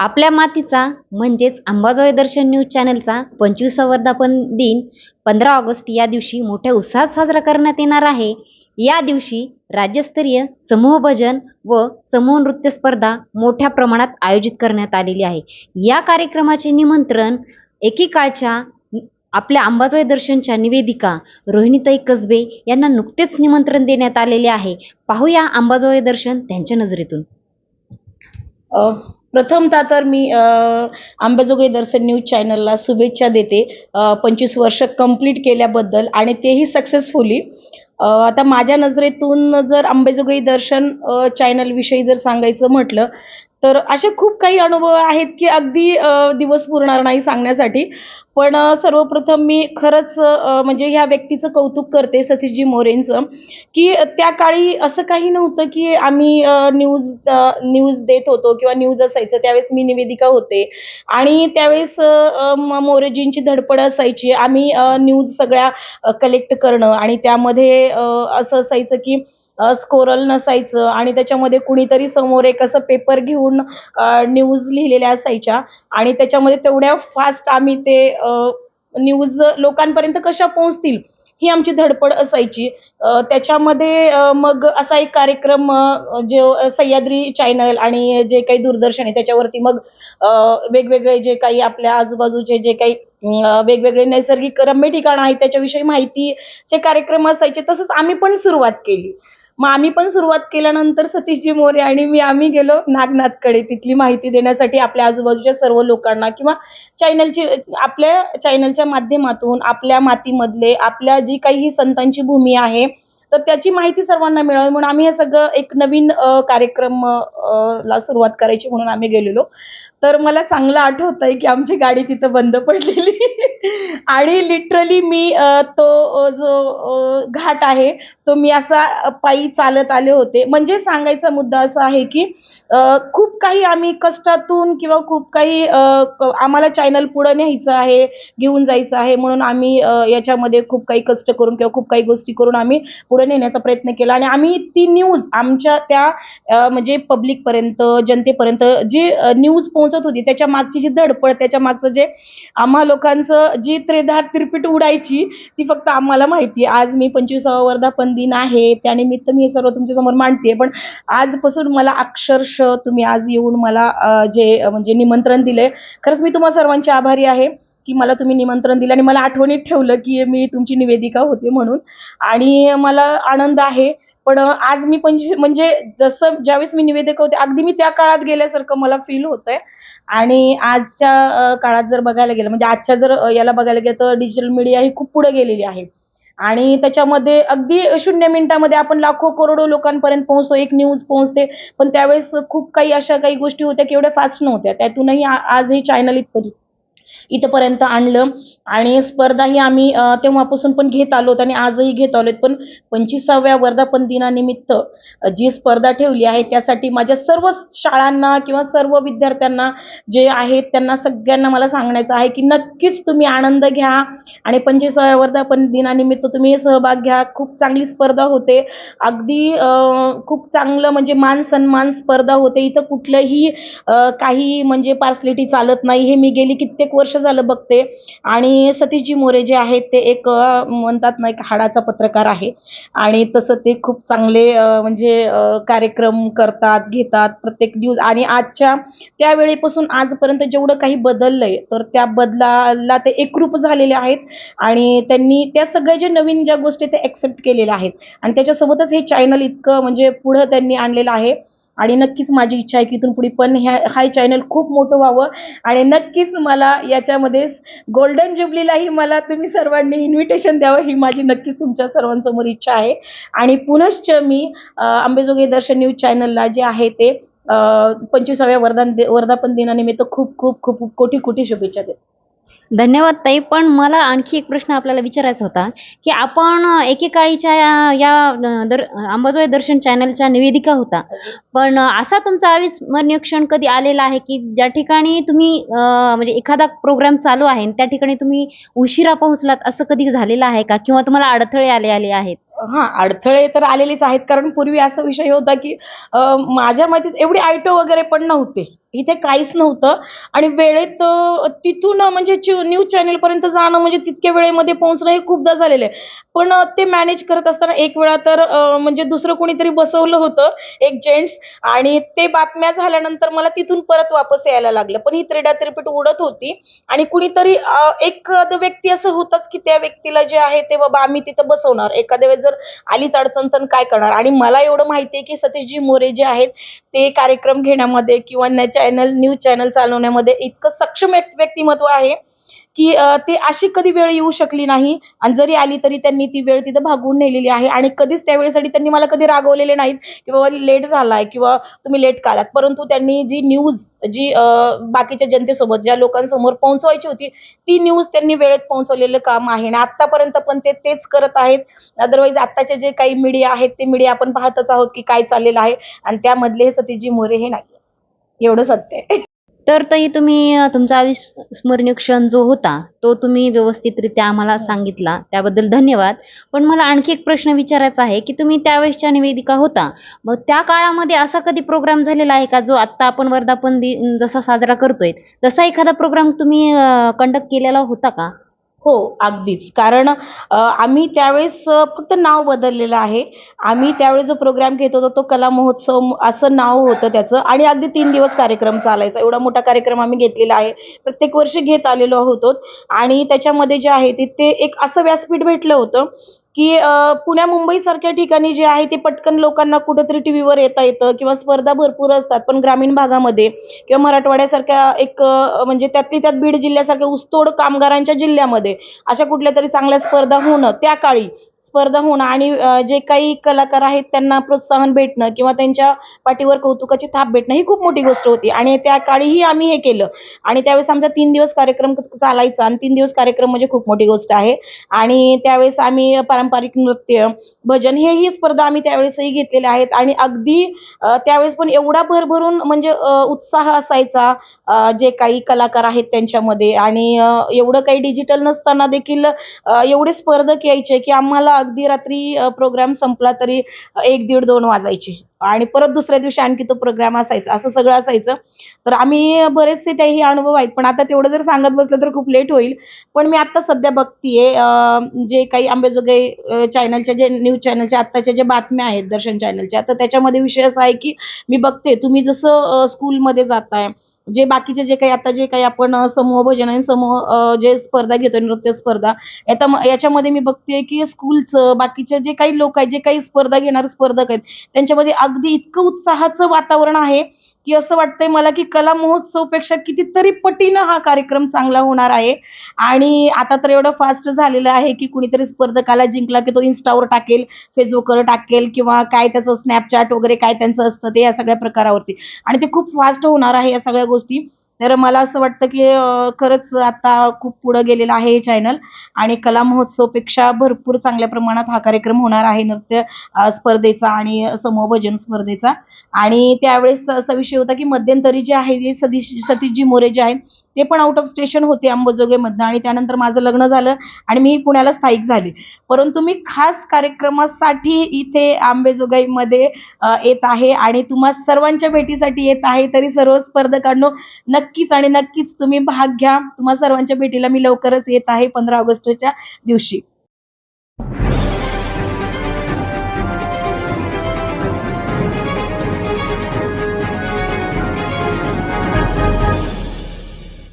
आपल्या मातीचा म्हणजेच अंबाजोगाई दर्शन न्यूज चॅनलचा पंचवीसा वर्धापन दिन पंधरा ऑगस्ट या दिवशी मोठ्या उत्साहात साजरा करण्यात येणार आहे. या दिवशी राज्यस्तरीय समूह भजन व समूह नृत्य स्पर्धा मोठ्या प्रमाणात आयोजित करण्यात आलेली आहे. या कार्यक्रमाचे निमंत्रण एकेकाळच्या आपल्या अंबाजोगाई दर्शनच्या निवेदिका रोहिणीताई कसबे यांना नुकतेच निमंत्रण देण्यात आलेले आहे. पाहूया अंबाजोगाई दर्शन त्यांच्या नजरेतून. प्रथमतः तर मी अ, अंबाजोगाई दर्शन न्यूज चॅनलला शुभेच्छा देते. पंचवीस वर्ष कंप्लीट केल्याबद्दल आणि तेही सक्सेसफुली. आता माझ्या नजरेतून जर अंबाजोगाई दर्शन चॅनलविषयी जर सांगायचं म्हटलं तर असे खूप काही अनुभव आहेत की अगदी दिवस पुरणार नाही सांगण्यासाठी. पण सर्वप्रथम मी खरंच म्हणजे ह्या व्यक्तीचं कौतुक करते सतीशजी मोरेंचं की त्या काळी असं काही नव्हतं की आम्ही न्यूज न्यूज देत होतो किंवा न्यूज असायचं. त्यावेळेस मी निवेदिका होते. आणि त्यावेळेस मोरेजींची धडपड असायची. आम्ही न्यूज सगळ्या कलेक्ट करणं आणि त्यामध्ये असं असायचं की स्कोरल नसायचं आणि त्याच्यामध्ये कुणीतरी समोर एक असं पेपर घेऊन न्यूज लिहिलेल्या असायच्या. आणि त्याच्यामध्ये तेवढ्या फास्ट आम्ही ते न्यूज लोकांपर्यंत कशा पोहोचतील ही आमची धडपड असायची. त्याच्यामध्ये मग असा एक कार्यक्रम जे सह्याद्री चॅनल आणि जे काही दूरदर्शन आहे त्याच्यावरती मग वेगवेगळे जे काही आपल्या आजूबाजूचे जे काही वेगवेगळे नैसर्गिक रम्य ठिकाणं आहेत त्याच्याविषयी माहितीचे कार्यक्रम असायचे तसंच आम्ही पण सुरुवात केली. मग आम्ही पण सुरुवात केल्यानंतर सतीशजी मोरे आणि मी आम्ही गेलो नागनाथकडे. तिथली माहिती देण्यासाठी आपल्या आजूबाजूच्या सर्व लोकांना किंवा चॅनलची आपल्या चॅनलच्या माध्यमातून आपल्या मातीमधले आपल्या जी काही ही संतांची भूमी आहे तर त्याची माहिती सर्वांना मिळावी. म्हणून आम्ही हे सगळं एक नवीन कार्यक्रम ला सुरुवात करायची म्हणून आम्ही गेलेलो. तर मला चांगलं आठवत आहे की आमची गाडी तिथं बंद पडलेली. आणि लिटरली मी तो जो घाट आहे तो मी असा पायी चालत आले होते. म्हणजे सांगायचा मुद्दा असा आहे की खूप काही आम्ही कष्टातून किंवा खूप काही आम्हाला चॅनल पुढं न्यायचं आहे घेऊन जायचं आहे म्हणून आम्ही याच्यामध्ये खूप काही कष्ट करून किंवा खूप काही गोष्टी करून आम्ही पुढे नेण्याचा प्रयत्न केला. आणि आम्ही ती न्यूज आमच्या त्या म्हणजे पब्लिकपर्यंत जनतेपर्यंत जी न्यूज पोहोचत होती. त्याच्या मागची जी धडपड त्याच्या मागचं जे आम्हा लोकांचं जी त्रेधार तिरपीट उडायची ती फक्त आम्हाला माहिती. आहे आज मी पंचवीसावा वर्धापन दिन आहे. त्यानिमित्त मी हे सर्व तुमच्यासमोर मांडते पण आजपासून मला अक्षरशः तुम्ही आज येऊन मला जे म्हणजे निमंत्रण दिले खरंच मी तुम्हाला सर्वांची आभारी आहे की मला तुम्ही निमंत्रण दिलं आणि मला आठवणीत ठेवलं की मी तुमची निवेदिका होते म्हणून. आणि मला आनंद आहे पण आज मी पंचवीस म्हणजे जसं ज्यावेळेस मी निवेदक होते अगदी मी त्या काळात गेल्यासारखं मला फील होतंय. आणि आजच्या काळात जर बघायला गेलं म्हणजे आजच्या जर याला बघायला गेलं तर डिजिटल मीडिया ही खूप पुढे गेलेली आहे. आणि त्याच्यामध्ये अगदी शून्य मिनिटामध्ये आपण लाखो करोडो लोकांपर्यंत पोहोचतो एक न्यूज पोहोचते. पण त्यावेळेस खूप काही अशा काही गोष्टी होत्या की एवढ्या फास्ट नव्हत्या. त्यातूनही आज हे चॅनल इथपर्यंत इथंपर्यंत आणलं. आणि स्पर्धा ही आम्ही तेव्हापासून पण घेत आलोत आणि आजही घेत आलोत पण पंचवीसाव्या वर्धापन दिनानिमित्त जी स्पर्धा ठेवली आहे त्यासाठी माझ्या सर्व शाळांना किंवा सर्व विद्यार्थ्यांना जे आहेत त्यांना सगळ्यांना मला सांगण्याचं आहे की नक्कीच तुम्ही आनंद घ्या. आणि पंचवीसाव्या वर्धापन दिनानिमित्त तुम्ही सहभाग घ्या. खूप चांगली स्पर्धा होते. अगदी खूप चांगलं म्हणजे मान सन्मान स्पर्धा होते. इथं कुठलंही काही म्हणजे पार्सलिटी चालत नाही. हे मी गेली कित्येक वर्ष झालं बघते. आणि सतीशजी मोरे जे आहेत ते एक म्हणतात ना एक हाडाचा पत्रकार आहे. आणि तसं ते खूप चांगले म्हणजे कार्यक्रम करतात घेतात प्रत्येक न्यूज आणि आजच्या त्यावेळेपासून आजपर्यंत जेवढं काही बदललं आहे तर त्या बदलाला ते एकरूप झालेले आहेत. आणि त्यांनी त्या सगळ्या ज्या नवीन ज्या गोष्टी ते ॲक्सेप्ट केलेल्या आहेत. आणि त्याच्यासोबतच हे चॅनल इतकं म्हणजे पुढं त्यांनी आणलेलं आहे. आणि नक्कीच माझी इच्छा आहे की इथून पुढे पण ह्या हा चॅनल खूप मोठं व्हावं. आणि नक्कीच मला याच्यामध्ये गोल्डन जुबलीलाही मला तुम्ही सर्वांनी इन्व्हिटेशन द्यावं ही माझी नक्कीच तुमच्या सर्वांसमोर इच्छा आहे. आणि पुनश्च मी अ, अंबेजोगाई दर्शन न्यूज चॅनलला जे आहे ते पंचवीसाव्या वर्धान वर्धापन दिनानिमित्त खूप खूप खूप कोटी कोटी शुभेच्छा देते. धन्यवाद ताई. पण मला आणखी एक प्रश्न आपल्याला विचारायचा होता की आपण एकेकाळीच्या या या दर अंबाजोगाई दर्शन चॅनलच्या निवेदिका होता. पण असा तुमचा अविस्मरणीय क्षण कधी आलेला आहे की ज्या ठिकाणी तुम्ही अ, म्हणजे एखादा प्रोग्राम चालू आहे आणि त्या ठिकाणी तुम्ही उशिरा पोहोचलात असं कधी झालेलं आहे का? किंवा तुम्हाला अडथळे आले आले आहेत? हा अडथळे तर आलेलेच आहेत. कारण पूर्वी असा विषय होता की माझ्या मतेच एवढे आयटो वगैरे पण नव्हते. इथे काहीच नव्हतं. आणि वेळेत तिथून म्हणजे न्यूज चॅनेलपर्यंत जाणं म्हणजे तितक्या वेळेमध्ये पोहोचणं हे खूपदा झालेलं आहे. पण ते मॅनेज करत असताना एक वेळा तर म्हणजे दुसरं कोणीतरी बसवलं होतं एक जेंट्स. आणि ते बातम्या झाल्यानंतर मला तिथून परत वापस यायला लागलं. पण ही त्रेडा त्रिपीट उडत होती. आणि कुणीतरी एखादं व्यक्ती असं होतंच की त्या व्यक्तीला जे आहे ते बाबा आम्ही तिथं बसवणार. एखाद्या वेळेस जर आलीच अडचण तर काय करणार? आणि मला एवढं माहिती आहे की सतीशजी मोरे जे आहेत ते कार्यक्रम घेण्यामध्ये किंवा चॅनल न्यूज चॅनल चालवण्यामध्ये इतकं सक्षम व्यक्तिमत्व आहे की ते अशी कधी वेळ येऊ शकली नाही. आणि जरी आली तरी त्यांनी ती वेळ तिथं भागवून नेलेली आहे. आणि कधीच त्या वेळेसाठी त्यांनी मला कधी रागवलेले नाहीत की बाबा लेट झालाय किंवा तुम्ही लेट कालात परंतु त्यांनी जी न्यूज जी बाकीच्या जनतेसोबत ज्या लोकांसमोर पोहोचवायची होती ती न्यूज त्यांनी वेळेत पोहोचवलेलं काम आहे. आणि आतापर्यंत पण ते तेच करत आहेत. अदरवाईज आत्ताचे जे काही मीडिया आहेत ते मीडिया आपण पाहतच आहोत की काय चाललेलं आहे. आणि त्यामधले हे सतीजी मोरे हे नाही एवढं सत्य आहे. तर ताई तुम्ही तुमचा अविस्मरणीय क्षण जो होता तो तुम्ही व्यवस्थितरित्या आम्हाला सांगितला. त्याबद्दल धन्यवाद. पण मला आणखी एक प्रश्न विचारायचा आहे की तुम्ही त्यावेळेसच्या निवेदिका होता. मग त्या काळामध्ये असा कधी प्रोग्राम झालेला आहे का जो आत्ता आपण वर्धापन दिन जसा साजरा करतोय तसा एखादा प्रोग्राम तुम्ही कंडक्ट केलेला होता का? हो अगदीच. कारण आम्ही त्यावेळेस फक्त नाव बदललेलं आहे. आम्ही त्यावेळेस जो प्रोग्राम घेत होतो तो कला महोत्सव असं नाव होतं त्याचं. आणि अगदी तीन दिवस कार्यक्रम चालायचा. एवढा मोठा कार्यक्रम आम्ही घेतलेला आहे. प्रत्येक वर्षी घेत आलेलो होतो आणि त्याच्यामध्ये जे आहे ते ते एक असं व्यासपीठ भेटलं होतं. की पुण्या मुंबईसारख्या ठिकाणी जे आहे ते पटकन लोकांना कुठंतरी टी व्हीवर येता येतं किंवा स्पर्धा भरपूर असतात पण ग्रामीण भागामध्ये किंवा मराठवाड्यासारख्या एक म्हणजे त्यातली त्यात बीड जिल्ह्यासारख्या ऊसतोड कामगारांच्या जिल्ह्यामध्ये अशा कुठल्या तरी चांगल्या स्पर्धा होणं त्या काळी स्पर्धा होणं आणि जे काही कलाकार आहेत त्यांना प्रोत्साहन भेटणं किंवा त्यांच्या पाठीवर कौतुकाची थाप भेटणं ही खूप मोठी गोष्ट होती. आणि त्या काळीही आम्ही हे केलं. आणि त्यावेळेस आमचा तीन दिवस कार्यक्रम चालायचा आणि तीन दिवस कार्यक्रम म्हणजे खूप मोठी गोष्ट आहे. आणि त्यावेळेस आम्ही पारंपरिक नृत्य भजन हेही स्पर्धा आम्ही त्यावेळेसही घेतलेल्या आहेत. आणि अगदी त्यावेळेस पण एवढा भरभरून म्हणजे उत्साह असायचा जे काही कलाकार आहेत त्यांच्यामध्ये. आणि एवढं काही डिजिटल नसताना देखील एवढे स्पर्धक यायचे की आम्हाला अगदी रात्री प्रोग्राम संपला तरी एक दीड दोन वाजायचे. आणि परत दुसऱ्या दिवशी आणखी तो प्रोग्राम असायचा. असं सगळं असायचं. तर आम्ही बरेचसे तेही अनुभव आहेत. पण आता तेवढं जर सांगत बसलं तर खूप लेट होईल. पण मी आत्ता सध्या बघतीये जे काही आंबेजोगाई चॅनलच्या जे न्यूज चॅनलच्या आत्ताच्या ज्या बातम्या आहेत दर्शन चॅनलच्या तर त्याच्यामध्ये विषय असा आहे की मी बघते. तुम्ही जसं स्कूलमध्ये जाताय जे बाकीचे जे काही आता जे काही आपण समूह भजन आणि समूह जे स्पर्धा घेतोय नृत्य स्पर्धा याचा याच्यामध्ये मी बघते की स्कूलचं बाकीचे जे काही लोक आहेत जे काही स्पर्धा घेणारे स्पर्धक आहेत त्यांच्यामध्ये अगदी इतकं उत्साहाचं वातावरण आहे की असं वाटतंय मला की कला महोत्सवपेक्षा कितीतरी पटीनं हा कार्यक्रम चांगला होणार आहे. आणि आता तर एवढं फास्ट झालेलं आहे की कुणीतरी स्पर्धकाला जिंकला की तो इन्स्टावर टाकेल फेसबुकवर टाकेल किंवा काय त्याचं स्नॅपचॅट वगैरे काय त्यांचं असतं ते या सगळ्या प्रकारावरती. आणि ते खूप फास्ट होणार आहे या सगळ्या गोष्टी. तर मला असं वाटतं की खरंच आता खूप पुढं गेलेलं आहे हे चॅनल आणि कला महोत्सवपेक्षा भरपूर चांगल्या प्रमाणात हा कार्यक्रम होणार आहे नृत्य स्पर्धेचा आणि समूह भजन स्पर्धेचा. आणि त्यावेळेस असा विषय होता की मध्यंतरी जे आहे जे सतीश सतीशजी मोरे जे आहेत ते पण आउट ऑफ स्टेशन होते अंबाजोगाईमधनं. आणि त्यानंतर माझं लग्न झालं आणि मी पुण्याला स्थायिक झाले. परंतु मी खास कार्यक्रमासाठी इथे आंबेजोगाईमध्ये येत आहे आणि तुम्हा सर्वांच्या भेटीसाठी येत आहे. तरी सर्व स्पर्धकांनो नक्कीच आणि नक्कीच तुम्ही भाग घ्या. तुम्हा सर्वांच्या भेटीला मी लवकरच येत आहे पंधरा ऑगस्टच्या दिवशी.